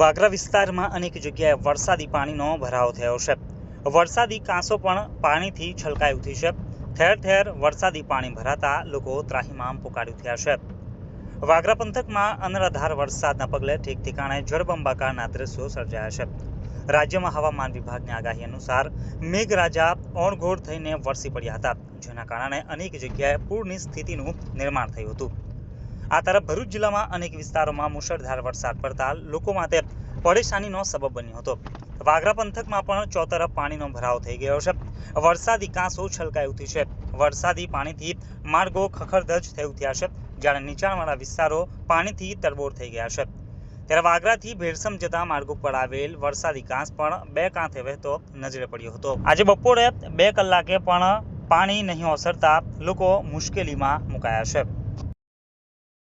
વાગરા વિસ્તારમાં અનેક જગ્યાએ વરસાદી પાણીનો ભરાવો થયો છે. વરસાદી કાંસો પણ પાણીથી છલકાઈ ઉઠી છે. ઠેર ઠેર વરસાદી પાણી ભરાતા લોકો ત્રાહીમામ પોકાડી ઉઠ્યા છે. વાગરા પંથકમાં અનરાધાર વરસાદના પગલે ઠીક ઠેકાણે જળબંબાકારના દ્રશ્યો સર્જાયા છે. રાજ્યમાં હવામાન વિભાગની આગાહી અનુસાર મેઘરાજા ઓણઘોળ થઈને વરસી પડ્યા હતા, જેના કારણે અનેક જગ્યાએ પૂરની સ્થિતિનું નિર્માણ થયું હતું. આ તરફ ભરૂચ જિલ્લામાં અનેક વિસ્તારોમાં મુશળધાર વરસાદ પડતા લોકો માટે પરેશાનીનો સબબ બન્યો હતો. વાગરા પંથકમાં પણ ચોતરફ પાણીનો ભરાવ થઈ ગયો છે. વરસાદી કાંસો છલકાઈ ઉઠી છે. વરસાદી પાણીથી માર્ગો ખખડધજ થઈ ઉઠ્યા છે, જ્યારે નીચાણવાળા વિસ્તારો પાણીથી તરબોળ થઈ ગયા છે. ત્યારે વાગરાથી ભેરસમ જતા માર્ગ ઉપર આવેલ વરસાદી કાંસ પણ બે કાંઠે વહેતો નજરે પડ્યો હતો. આજે બપોરે બે કલાકે પણ પાણી નહીં ઓસરતા લોકો મુશ્કેલીમાં મુકાયા છે.